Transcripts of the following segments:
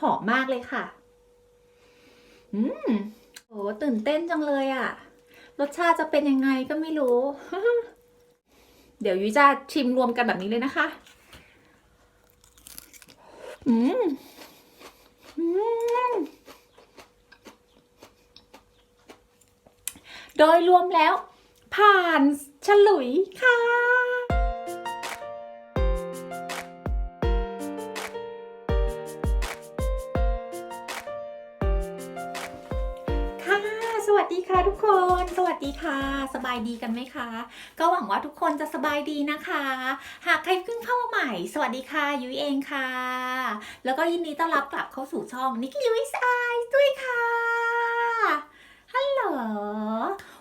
หอมมากเลยค่ะ อืมโอ้ตื่นเต้นจังเลยอะรสชาติจะเป็นยังไงก็ไม่รู้ เดี๋ยวยุ้ยจะชิมรวมกันแบบนี้เลยนะคะ อืม อืม โดยรวมแล้วผ่านฉลุยค่ะ สวัสดีค่ะทุกคน สวัสดีค่ะ สบายดีกันไหมคะ ก็หวังว่าทุกคนจะสบายดีนะคะ หากใครเพิ่งเข้ามาใหม่ สวัสดีค่ะยุ้ยเองค่ะ แล้วก็ยินดีต้อนรับกลับเข้าสู่ช่องนิกกี้ยุ้ยไอด้วยค่ะ ฮัลโหล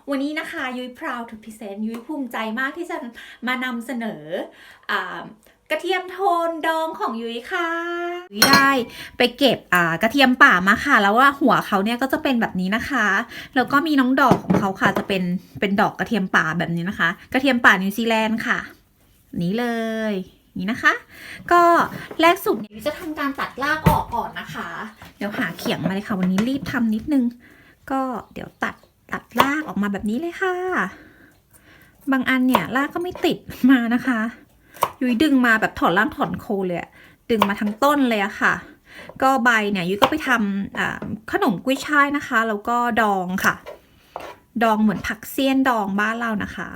วันนี้นะคะยุ้ย proud to present ยุ้ยภูมิใจมากที่จะมานำเสนออ ระเทียมโทนดองของยุ้ยค่ะยุ้ยได้ไปเก็บอ่ากระเทียมป่ามาค่ะ แล้วว่าหัวเขาเนี่ยก็จะเป็นแบบนี้นะคะ แล้วก็มีน้องดอกของเขาค่ะ จะเป็นเป็นดอกกระเทียมป่าแบบนี้นะคะ กระเทียมป่านิวซีแลนด์ค่ะ นี้เลยนี่นะคะ ก็แรกสุดเนี่ยยุ้ยจะทำการตัดรากออกก่อนนะคะ เดี๋ยวหาเขียงมาเลยค่ะ วันนี้รีบทำนิดนึง ก็เดี๋ยวตัดตัดรากออกมาแบบนี้เลยค่ะ บางอันเนี่ยรากก็ไม่ติดมานะคะ ยุ้ยดึงมาแบบถอนรางถอนโคเลยอะดึงมาทั้งต้นเลยอะค่ะ ก็ใบเนี่ยยุ้ยก็ไปทำขนมกุ้ยช่ายนะคะ แล้วก็ดองค่ะ ดองเหมือนผักเสี้ยนดองบ้านเรานะคะ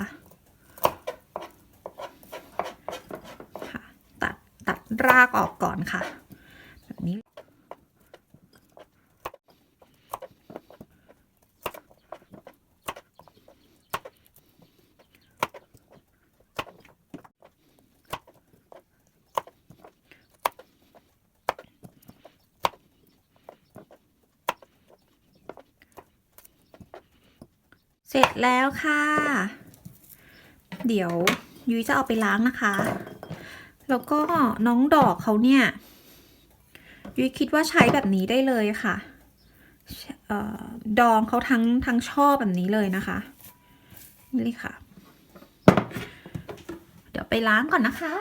คะตัดตัดรากออกก่อนค่ะ แบบนี้ เสร็จแล้วค่ะ เดี๋ยวยุ้ยจะเอาไปล้างนะคะ แล้วก็น้องดอกเขาเนี่ย ยุ้ยคิดว่าใช้แบบนี้ได้เลยค่ะออดองเขาทั้งทั้งช่อแบบนี้เลยนะคะ นี่เลยค่ะ เดี๋ยวไปล้างก่อนนะคะ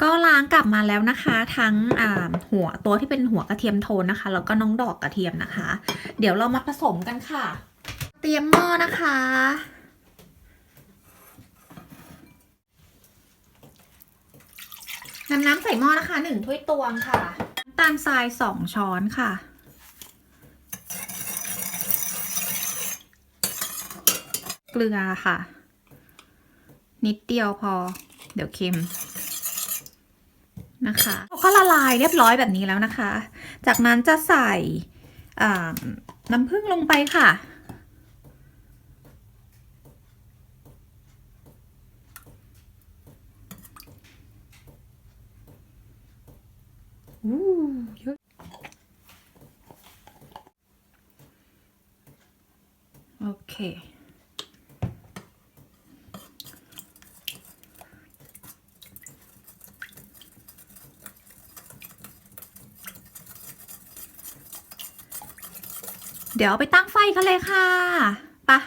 ก็ล้างกลับมาแล้วนะคะ ทั้งหัวตัวที่เป็นหัวกระเทียมโทนนะคะ แล้วก็น้องดอกกระเทียมนะคะ เดี๋ยวเรามาผสมกันค่ะ เตรียมหม้อนะคะ น้ำน้ำใส่หม้อนะคะหนึ่งถ้วยตวงค่ะน้ำตาลทรายสองช้อนค่ะเกลือค่ะ นิดเดียวพอ เดี๋ยวเค็ม นะคะก็ละลายเรียบร้อยแบบนี้แล้วนะคะ จากนั้นจะใส่น้ำผึ้งลงไปค่ะ อู้เยอะโอเค เดี๋ยวไปตั้งไฟกันเลยค่ะไปะ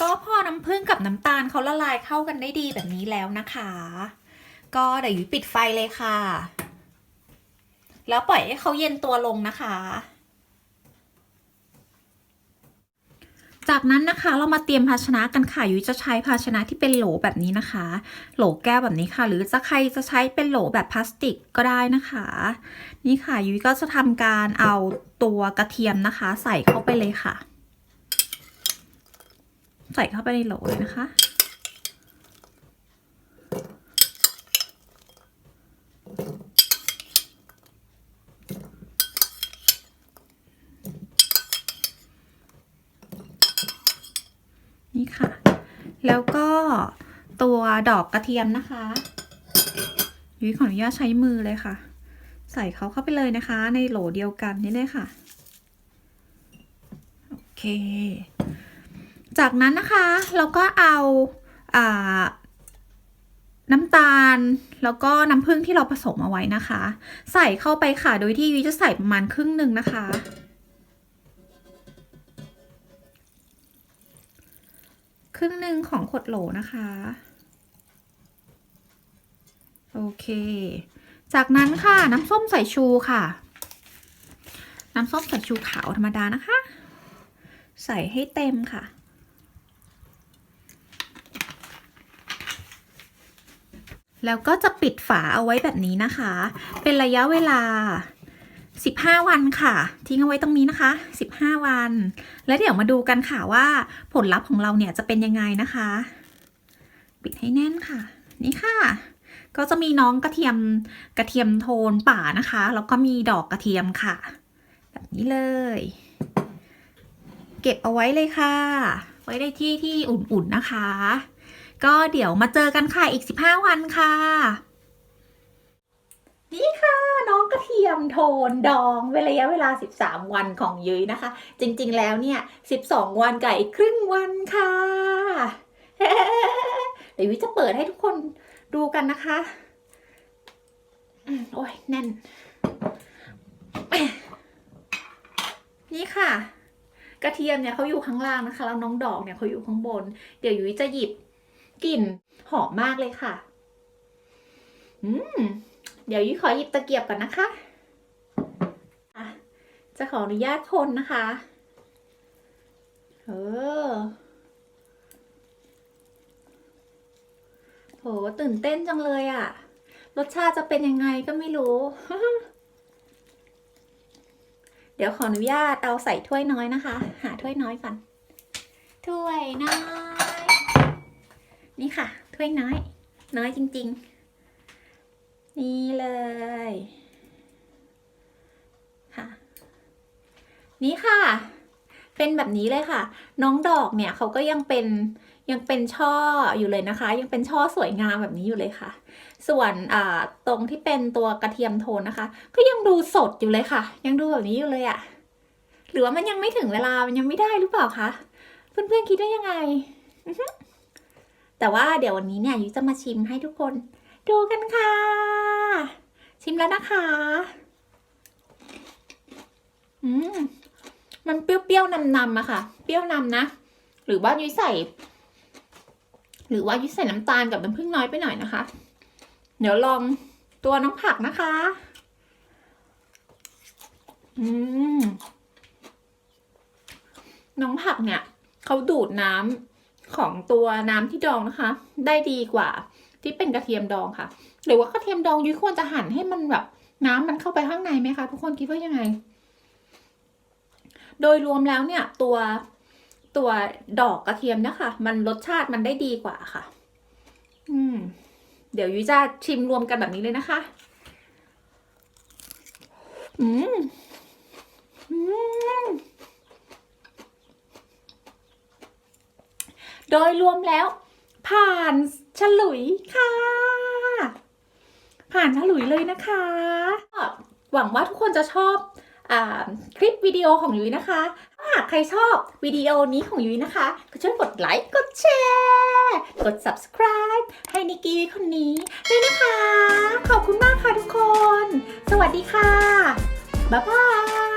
ก็พอน้ำผึ้งกับน้ำตาลเขาละลายเข้ากันได้ดีแบบนี้แล้วนะคะ ก็เดี๋ยวยุ้ยปิดไฟเลยค่ะ แล้วปล่อยให้เขาเย็นตัวลงนะคะ จากนั้นนะคะเรามาเตรียมภาชนะกันค่ะยุ้ยจะใช้ภาชนะที่เป็นโหลแบบนี้นะคะ โหลแก้วแบบนี้ค่ะ หรือจะใครจะใช้เป็นโหลแบบพลาสติกก็ได้นะคะ นี่ค่ะยุ้ยก็จะทำการเอาตัวกระเทียมนะคะ ใส่เข้าไปเลยค่ะ ใส่เข้าไปในโหลเลยนะคะ นี่ค่ะ แล้วก็ตัวดอกกระเทียมนะคะยุ้ยขออนุญาตใช้มือเลยค่ะ ใส่เขาเข้าไปเลยนะคะ ในโหลเดียวกันนี่เลยค่ะโอเค จากนั้นนะคะเราก็เอาอ่าน้ำตาลแล้วก็น้ำผึ้งที่เราผสมเอาไว้นะคะ ใส่เข้าไปค่ะโดยที่ยุ้ยจะใส่ประมาณครึ่งหนึ่งนะคะ รึ่งหนึ่งของขวดโหลนะคะ โอเค จากนั้นค่ะน้ำส้มสายชูค่ะ น้ำส้มสายชูขาวธรรมดานะคะ ใส่ให้เต็มค่ะแล้วก็จะปิดฝาเอาไว้แบบนี้นะคะ เป็นระยะเวลา 15 วันค่ะทิ้งเอาไว้ตรงนี้นะคะ 15 วัน แล้วเดี๋ยวมาดูกันค่ะว่าผลลัพธ์ของเราเนี่ยจะเป็นยังไงนะคะ ปิดให้แน่นค่ะ นี่ค่ะ ก็จะมีน้องกระเทียมกระเทียมโทนป่านะคะ แล้วก็มีดอกกระเทียมค่ะ แบบนี้เลย เก็บเอาไว้เลยค่ะ ไว้ในที่ที่อุ่นๆนะคะ ก็เดี๋ยวมาเจอกันค่ะอีก 15 วันค่ะ นี่ค่ะน้องกระเทียมโทนดองเวลาระยะเวลา 13 วันของยุ้ยนะคะ จริงๆแล้วเนี่ย 12 วันกับอีกครึ่งวันค่ะเดี๋ยวยุ้ยจะเปิดให้ทุกคนดูกันนะคะโอ้ยแน่น นี่ค่ะ กระเทียมเนี่ยเขาอยู่ข้างล่างนะคะแล้วน้องดอกเนี่ยเขาอยู่ข้างบน เดี๋ยวยุ้ยจะหยิบกลิ่นหอมมากเลยค่ะ อืม เดี๋ยวยุ้ยขอหยิบตะเกียบก่อนนะคะอะจะขออนุญาตคนนะคะ เออโหตื่นเต้นจังเลยอะ่ะ รสชาติจะเป็นยังไงก็ไม่รู้ เดี๋ยวขออนุญาตเอาใส่ถ้วยน้อยนะคะ หาถ้วยน้อยก่อนถ้วยน้อย นี่ค่ะ ถ้วยน้อย น้อยจริง ๆ นี่เลยค่ะ นี่ค่ะ เป็นแบบนี้เลยค่ะ น้องดอกเนี่ยเขาก็ยังเป็นยังเป็นช่ออยู่เลยนะคะ ยังเป็นช่อสวยงามแบบนี้อยู่เลยค่ะ ส่วนตรงที่เป็นตัวกระเทียมโทนนะคะ ก็ยังดูสดอยู่เลยค่ะ ยังดูแบบนี้อยู่เลยอะหรือว่ามันยังไม่ถึงเวลามันยังไม่ได้หรือเปล่าคะเพื่อนๆคิดว่ายังไงแต่ว่าเดี๋ยววันนี้เนี่ยยุ้ยจะมาชิมให้ทุกคน ดูกันค่ะ ชิมแล้วนะคะ อืม มันเปรี้ยวๆนำๆอะค่ะ เปรี้ยวนำนะ หรือว่ายุ้ยใส่ หรือว่ายุ้ยใส่น้ำตาลกับน้ำผึ้งน้อยไปหน่อยนะคะ เดี๋ยวลองตัวน้องผักนะคะ อืม น้องผักเนี่ยเขาดูดน้ำของตัวน้ำที่ดองนะคะ ได้ดีกว่า ที่เป็นกระเทียมดองค่ะ หรือว่ากระเทียมดองยุ้ยควรจะหั่นให้มันแบบ น้ำมันเข้าไปข้างในไหมคะทุกคนคิดว่ายังไง โดยรวมแล้วเนี่ยตัวตัวดอกกระเทียมเนะคะ มันรสชาติมันได้ดีกว่าค่ะ อืม เดี๋ยวยุ้ยจะชิมรวมกันแบบนี้เลยนะคะ อืม อืม โดยรวมแล้วผ่าน ฉลุยค่ะ ผ่านฉลุยเลยนะคะหวังว่าทุกคนจะชอบอคลิปวิดีโอของยุ้ยนะคะ ถ้าหากใครชอบวิดีโอนี้ของยุ้ยนะคะ ก็ช่วยกดไลค์ กดแชร์ กด subscribe ให้นิกกี้คนนี้ด้วยนะคะ ขอบคุณมากค่ะทุกคน สวัสดีค่ะ บ๊ายบาย